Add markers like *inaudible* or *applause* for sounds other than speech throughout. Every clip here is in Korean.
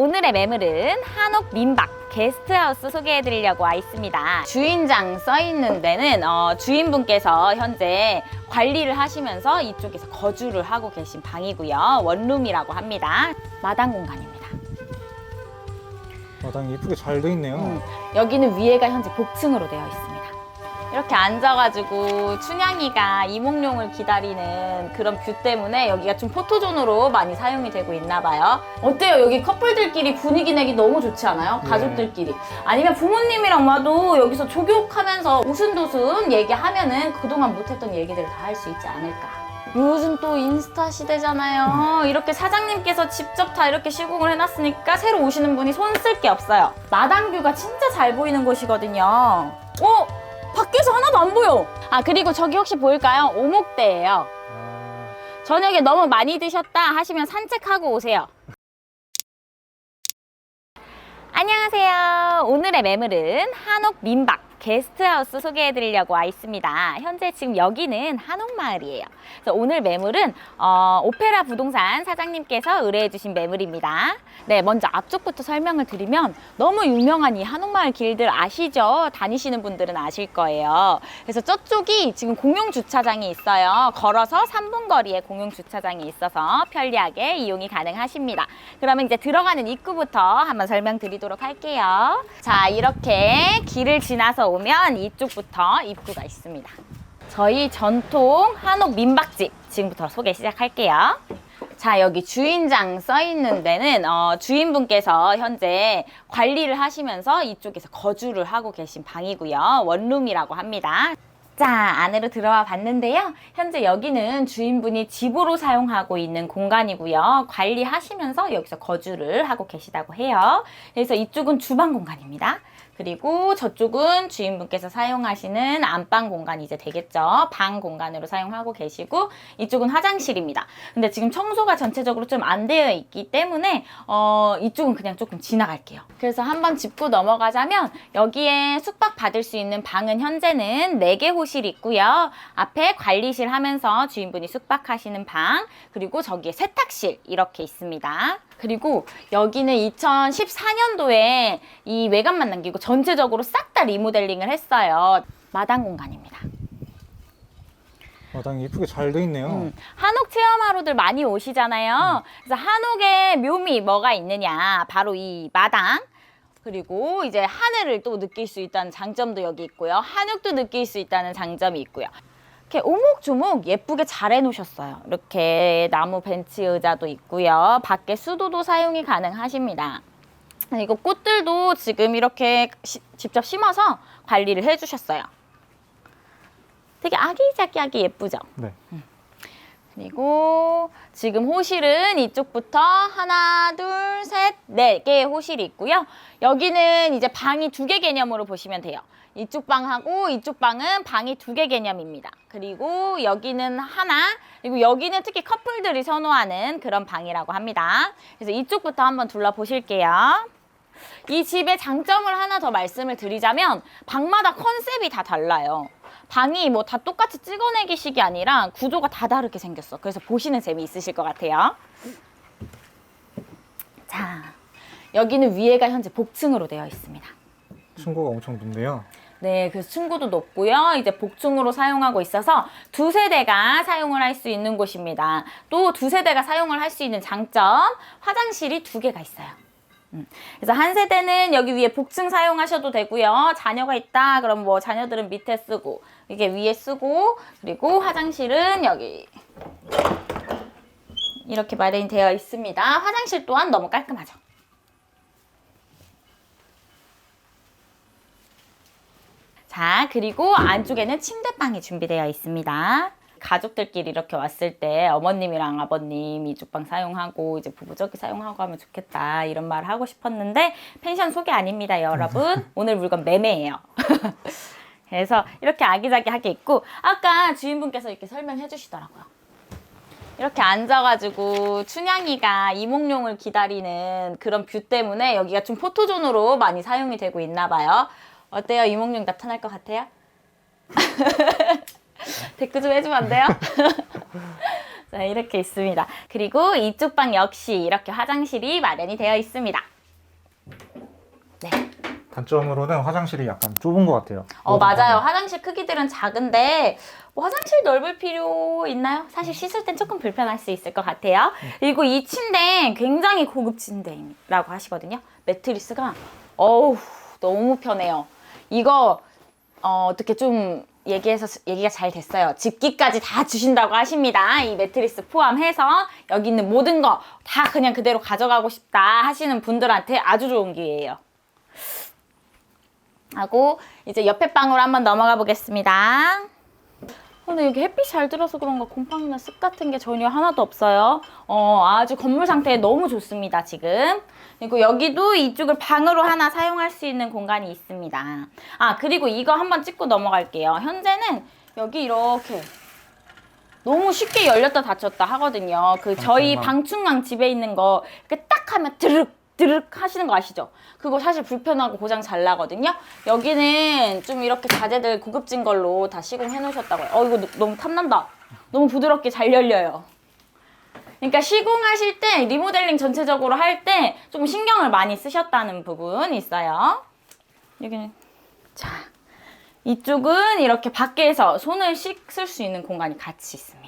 오늘의 매물은 한옥 민박 게스트하우스 소개해 드리려고 와 있습니다. 주인장 써 있는 데는 어, 주인분께서 현재 관리를 하시면서 이쪽에서 거주를 하고 계신 방이고요. 원룸이라고 합니다. 마당 공간입니다. 마당이 예쁘게 잘 돼 있네요. 음, 여기는 위에가 현재 복층으로 되어 있습니다. 이렇게 앉아가지고 춘향이가 이몽룡을 기다리는 그런 뷰 때문에 여기가 좀 포토존으로 많이 사용이 되고 있나 봐요. 어때요? 여기 커플들끼리 분위기 내기 너무 좋지 않아요? 네. 가족들끼리. 아니면 부모님이랑 와도 여기서 조교하면서 우순도순 얘기하면은 그동안 못했던 얘기들을 다 할 수 있지 않을까. 요즘 또 인스타 시대잖아요. 이렇게 사장님께서 직접 다 이렇게 시공을 해놨으니까 새로 오시는 분이 손 쓸 게 없어요. 마당뷰가 진짜 잘 보이는 곳이거든요. 어? 밖에서 하나도 안 보여. 아, 그리고 저기 혹시 보일까요? 오목대예요. 아, 저녁에 너무 많이 드셨다 하시면 산책하고 오세요. 안녕하세요. 오늘의 매물은 한옥 민박 게스트하우스 소개해 드리려고 와 있습니다. 현재 지금 여기는 한옥마을이에요. 그래서 오늘 매물은 어, 오페라 부동산 사장님께서 의뢰해 주신 매물입니다. 네, 먼저 앞쪽부터 설명을 드리면 너무 유명한 이 한옥마을 길들 아시죠? 다니시는 분들은 아실 거예요. 그래서 저쪽이 지금 공용 주차장이 있어요. 걸어서 3분 거리에 공용 주차장이 있어서 편리하게 이용이 가능하십니다. 그러면 이제 들어가는 입구부터 한번 설명드리도록 할게요. 자, 이렇게 길을 지나서 오면 이쪽부터 입구가 있습니다. 저희 전통 한옥 민박집 지금부터 소개 시작할게요. 자, 여기 주인장 써 있는 데는 어, 주인분께서 현재 관리를 하시면서 이쪽에서 거주를 하고 계신 방이고요. 원룸이라고 합니다. 자, 안으로 들어와 봤는데요. 현재 여기는 주인분이 집으로 사용하고 있는 공간이고요. 관리하시면서 여기서 거주를 하고 계시다고 해요. 그래서 이쪽은 주방 공간입니다. 그리고 저쪽은 주인분께서 사용하시는 안방 공간이 이제 되겠죠. 방 공간으로 사용하고 계시고 이쪽은 화장실입니다. 근데 지금 청소가 전체적으로 좀 안 되어 있기 때문에 어, 이쪽은 그냥 조금 지나갈게요. 그래서 한번 짚고 넘어가자면 여기에 숙박 받을 수 있는 방은 현재는 4개 호실이 있고요. 앞에 관리실 하면서 주인분이 숙박하시는 방 그리고 저기에 세탁실 이렇게 있습니다. 그리고 여기는 2014년도에 이 외관만 남기고 전체적으로 싹 다 리모델링을 했어요. 마당 공간입니다. 마당이 예쁘게 잘 돼 있네요. 음, 한옥 체험하러들 많이 오시잖아요. 그래서 한옥의 묘미 뭐가 있느냐? 바로 이 마당. 그리고 이제 하늘을 또 느낄 수 있다는 장점도 여기 있고요. 한옥도 느낄 수 있다는 장점이 있고요. 이렇게 오목조목 예쁘게 잘 해놓으셨어요. 이렇게 나무 벤치 의자도 있고요. 밖에 수도도 사용이 가능하십니다. 이거 꽃들도 지금 이렇게 시- 직접 심어서 관리를 해주셨어요. 되게 아기자기하게 예쁘죠? 네. 그리고 지금 호실은 이쪽부터 하나, 둘, 셋, 네 개의 호실이 있고요. 여기는 이제 방이 두 개 개념으로 보시면 돼요. 이쪽 방하고 이쪽 방은 방이 두 개 개념입니다. 그리고 여기는 하나, 그리고 여기는 특히 커플들이 선호하는 그런 방이라고 합니다. 그래서 이쪽부터 한번 둘러보실게요. 이 집의 장점을 하나 더 말씀을 드리자면 방마다 컨셉이 다 달라요. 방이 뭐 다 똑같이 찍어내기식이 아니라 구조가 다 다르게 생겼어. 그래서 보시는 재미 있으실 것 같아요. 자, 여기는 위에가 현재 복층으로 되어 있습니다. 층고가 엄청 높네요. 네, 그래서 층고도 높고요. 이제 복층으로 사용하고 있어서 두 세대가 사용을 할 수 있는 곳입니다. 또 두 세대가 사용을 할 수 있는 장점, 화장실이 두 개가 있어요. 음, 그래서 한 세대는 여기 위에 복층 사용하셔도 되고요. 자녀가 있다, 그럼 뭐 자녀들은 밑에 쓰고, 이게 위에 쓰고, 그리고 화장실은 여기 이렇게 마련이 되어 있습니다. 화장실 또한 너무 깔끔하죠. 자, 그리고 안쪽에는 침대방이 준비되어 있습니다. 가족들끼리 이렇게 왔을 때 어머님이랑 아버님 이쪽 방 사용하고 이제 부부 저기 사용하고 하면 좋겠다 이런 말을 하고 싶었는데 펜션 소개 아닙니다 여러분 오늘 물건 매매예요 *laughs* 그래서 이렇게 아기자기하게 있고 아까 주인분께서 이렇게 설명해 주시더라고요 이렇게 앉아가지고 춘향이가 이몽룡을 기다리는 그런 뷰 때문에 여기가 좀 포토존으로 많이 사용이 되고 있나 봐요. 어때요? 이몽룡 나타날 것 같아요? *laughs* 댓글 좀 해주면 안 돼요? *laughs* 자, 이렇게 있습니다. 그리고 이쪽 방 역시 이렇게 화장실이 마련이 되어 있습니다. 네. 단점으로는 화장실이 약간 좁은 것 같아요. 어, 맞아요. 화장실 크기들은 작은데, 뭐 화장실 넓을 필요 있나요? 사실 씻을 땐 조금 불편할 수 있을 것 같아요. 그리고 이 침대 굉장히 고급 침대라고 하시거든요. 매트리스가, 어우, 너무 편해요. 이거, 어, 어떻게 좀 얘기해서, 얘기가 잘 됐어요. 집기까지 다 주신다고 하십니다. 이 매트리스 포함해서 여기 있는 모든 거 다 그냥 그대로 가져가고 싶다 하시는 분들한테 아주 좋은 기회예요. 하고 이제 옆에 방으로 한번 넘어가 보겠습니다. 근데 여기 햇빛 잘 들어서 그런가 곰팡이나 습 같은 게 전혀 하나도 없어요. 어, 아주 건물 상태 너무 좋습니다, 지금. 그리고 여기도 이쪽을 방으로 하나 사용할 수 있는 공간이 있습니다. 아, 그리고 이거 한번 찍고 넘어갈게요. 현재는 여기 이렇게 너무 쉽게 열렸다 닫혔다 하거든요. 그 저희 방충망. 집에 있는 거 이렇게 딱 하면 드륵 드륵 하시는 거 아시죠? 그거 사실 불편하고 고장 잘 나거든요. 여기는 좀 이렇게 자재들 고급진 걸로 다 시공해 놓으셨다고요. 어 이거 너- 너무 탐난다. 너무 부드럽게 잘 열려요. 그러니까 시공하실 때 리모델링 전체적으로 할때좀 신경을 많이 쓰셨다는 부분이 있어요. 여기는 자 이쪽은 이렇게 밖에서 손을 씻을 수 있는 공간이 같이 있습니다.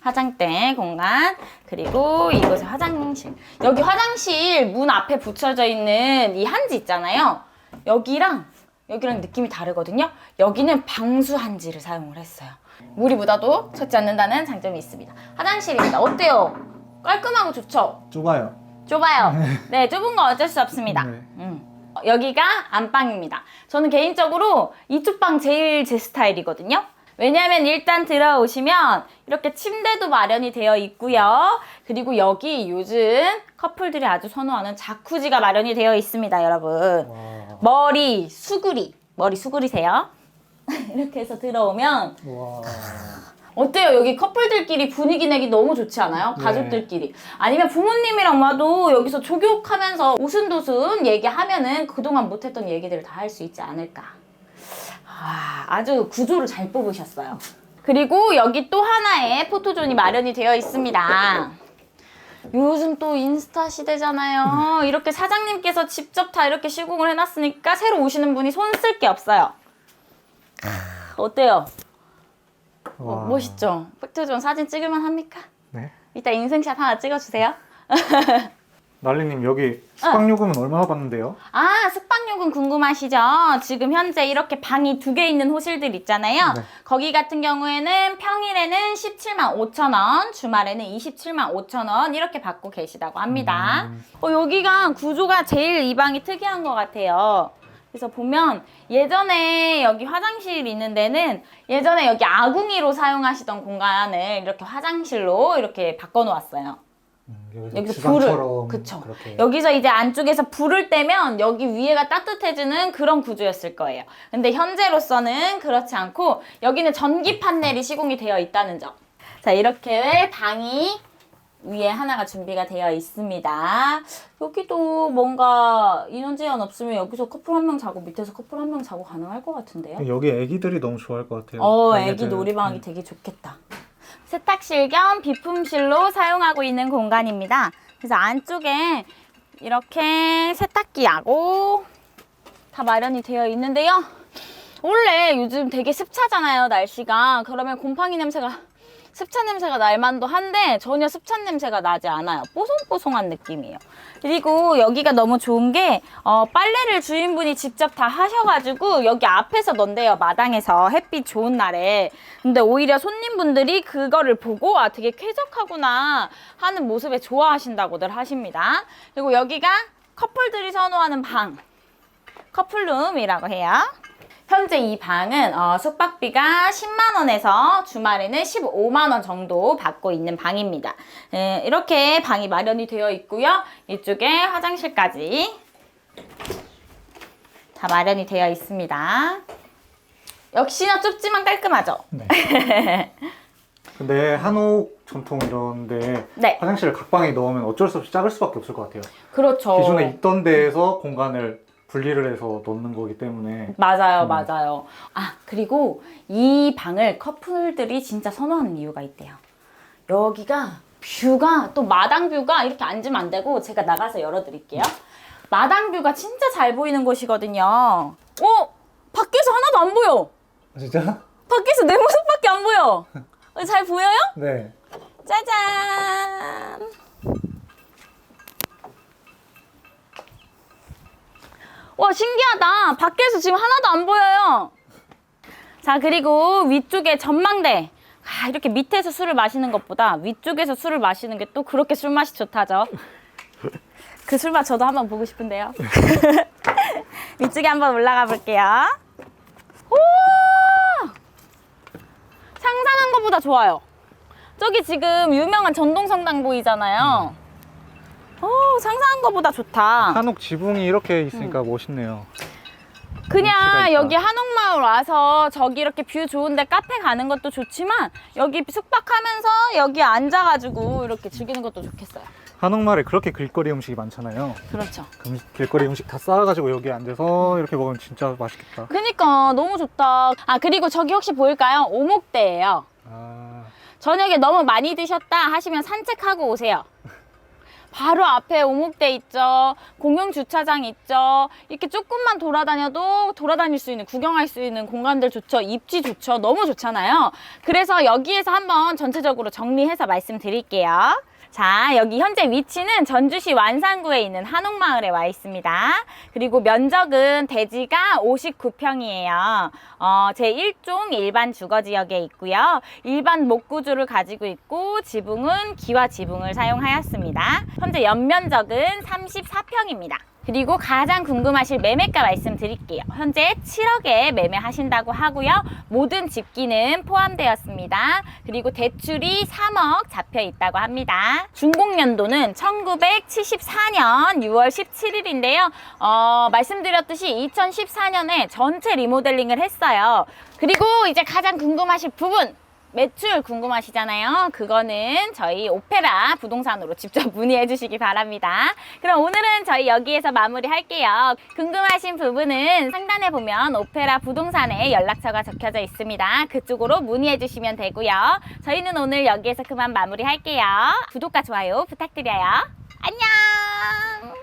화장대 공간 그리고 이곳은 화장실. 여기 화장실 문 앞에 붙여져 있는 이 한지 있잖아요. 여기랑 여기랑 느낌이 다르거든요. 여기는 방수 한지를 사용을 했어요. 물이 묻어도 젖지 않는다는 장점이 있습니다. 화장실입니다. 어때요? 깔끔하고 좋죠? 좁아요. 좁아요. 네. 좁은 거 어쩔 수 없습니다. 네. 음. 여기가 안방입니다. 저는 개인적으로 이쪽 방 제일 제 스타일이거든요. 왜냐하면 일단 들어오시면 이렇게 침대도 마련이 되어 있고요. 그리고 여기 요즘 커플들이 아주 선호하는 자쿠지가 마련이 되어 있습니다, 여러분. 와. 머리 수그리, 머리 수그리세요. *laughs* 이렇게 해서 들어오면 와. 어때요? 여기 커플들끼리 분위기 내기 너무 좋지 않아요? 네. 가족들끼리. 아니면 부모님이랑 와도 여기서 조교하면서 오순도순 얘기하면은 그동안 못했던 얘기들을 다 할 수 있지 않을까. 아, 아주 구조를 잘 뽑으셨어요. 그리고 여기 또 하나의 포토존이 마련이 되어 있습니다. 요즘 또 인스타 시대잖아요. 이렇게 사장님께서 직접 다 이렇게 시공을 해놨으니까 새로 오시는 분이 손 쓸 게 없어요. 어때요? 어, 와. 멋있죠? 포토존 사진 찍을만 합니까? 네. 이따 인생샷 하나 찍어주세요. *laughs* 날리님 여기 숙박 요금은 얼마나 받는데요? 아, 숙박요금 궁금하시죠? 지금 현재 이렇게 방이 두 개 있는 호실들 있잖아요. 네. 거기 같은 경우에는 평일에는 17만 5천 원, 주말에는 27만 5천 원 이렇게 받고 계시다고 합니다. 음. 어, 여기가 구조가 제일 이 방이 특이한 것 같아요. 그래서 보면 예전에 여기 화장실 있는 데는 예전에 여기 아궁이로 사용하시던 공간을 이렇게 화장실로 이렇게 바꿔놓았어요. 음, 여기서 불을 그쵸 그렇게. 여기서 이제 안쪽에서 불을 떼면 여기 위에가 따뜻해지는 그런 구조였을 거예요 근데 현재로서는 그렇지 않고 여기는 전기 판넬이 시공이 되어 있다는 점 자 이렇게 방이 위에 하나가 준비가 되어 있습니다 여기도 뭔가 인원 제한 없으면 여기서 커플 한 명 자고 밑에서 커플 한 명 자고 가능할 것 같은데요 여기 애기들이 너무 좋아할 것 같아요. 어, 애기 애기들. 놀이방이 음. 되게 좋겠다. 세탁실 겸 비품실로 사용하고 있는 공간입니다. 그래서 안쪽에 이렇게 세탁기하고 다 마련이 되어 있는데요. 원래 요즘 되게 습차잖아요, 날씨가. 그러면 곰팡이 냄새가 습차 냄새가 날 만도 한데 전혀 습찬 냄새가 나지 않아요. 뽀송뽀송한 느낌이에요. 그리고 여기가 너무 좋은 게 어, 빨래를 주인분이 직접 다 하셔가지고 여기 앞에서 넣는데요. 마당에서 햇빛 좋은 날에. 근데 오히려 손님분들이 그거를 보고 아 되게 쾌적하구나 하는 모습에 좋아하신다고들 하십니다. 그리고 여기가 커플들이 선호하는 방. 커플룸이라고 해요. 현재 이 방은 어, 숙박비가 10만 원에서 주말에는 15만 원 정도 받고 있는 방입니다. 에, 이렇게 방이 마련이 되어 있고요. 이쪽에 화장실까지 다 마련이 되어 있습니다. 역시나 좁지만 깔끔하죠? 네. *laughs* 근데 한옥 전통 이런데 네. 화장실을 각 방에 넣으면 어쩔 수 없이 작을 수밖에 없을 것 같아요. 그렇죠. 기존에 있던 데에서 공간을 분리를 해서 넣는 거기 때문에 맞아요, 음. 맞아요. 아, 그리고 이 방을 커플들이 진짜 선호하는 이유가 있대요. 여기가 뷰가 또 마당 뷰가 이렇게 앉으면 안 되고 제가 나가서 열어드릴게요. 마당 뷰가 진짜 잘 보이는 곳이거든요. 어? 밖에서 하나도 안 보여. 진짜? 밖에서 내 모습밖에 안 보여. *laughs* 어, 잘 보여요? 네. 짜잔. 와, 신기하다. 밖에서 지금 하나도 안 보여요. 자, 그리고 위쪽에 전망대. 아, 이렇게 밑에서 술을 마시는 것보다 위쪽에서 술을 마시는 게 또 그렇게 술 맛이 좋다죠. 그 술맛 저도 한번 보고 싶은데요. *laughs* 위쪽에 한번 올라가 볼게요. 오! 상상한 것보다 좋아요. 저기 지금 유명한 전동성당 보이잖아요. 오, 상상한 것보다 좋다. 한옥 지붕이 이렇게 있으니까 멋있네요. 위치가 그냥 있다. 여기 한옥마을 와서 저기 이렇게 뷰 좋은데 카페 가는 것도 좋지만 여기 숙박하면서 여기 앉아가지고 이렇게 즐기는 것도 좋겠어요. 한옥마을에 그렇게 길거리 음식이 많잖아요. 그렇죠. 그 길거리 음식 다 쌓아가지고 여기 앉아서 이렇게 먹으면 진짜 맛있겠다. 그니까 너무 좋다. 아 그리고 저기 혹시 보일까요? 오목대예요. 아, 저녁에 너무 많이 드셨다 하시면 산책하고 오세요. 바로 앞에 오목대 있죠. 공용 주차장 있죠. 이렇게 조금만 돌아다녀도 돌아다닐 수 있는, 구경할 수 있는 공간들 좋죠. 입지 좋죠. 너무 좋잖아요. 그래서 여기에서 한번 전체적으로 정리해서 말씀드릴게요. 자, 여기 현재 위치는 전주시 완산구에 있는 한옥마을에 와 있습니다. 그리고 면적은 대지가 59평이에요. 어, 제1종 일반 주거지역에 있고요. 일반 목구조를 가지고 있고 지붕은 기와 지붕을 사용하였습니다. 현재 연면적은 34평입니다. 그리고 가장 궁금하실 매매가 말씀드릴게요. 현재 7억에 매매하신다고 하고요. 모든 집기는 포함되었습니다. 그리고 대출이 3억 잡혀 있다고 합니다. 준공 연도는 1974년 6월 17일인데요. 어, 말씀드렸듯이 2014년에 전체 리모델링을 했어요. 그리고 이제 가장 궁금하실 부분 매출 궁금하시잖아요. 그거는 저희 오페라 부동산으로 직접 *laughs* 문의해 주시기 바랍니다. 그럼 오늘은 저희 여기에서 마무리 할게요. 궁금하신 부분은 상단에 보면 오페라 부동산에 연락처가 적혀져 있습니다. 그쪽으로 문의해 주시면 되고요. 저희는 오늘 여기에서 그만 마무리 할게요. 구독과 좋아요 부탁드려요. 안녕!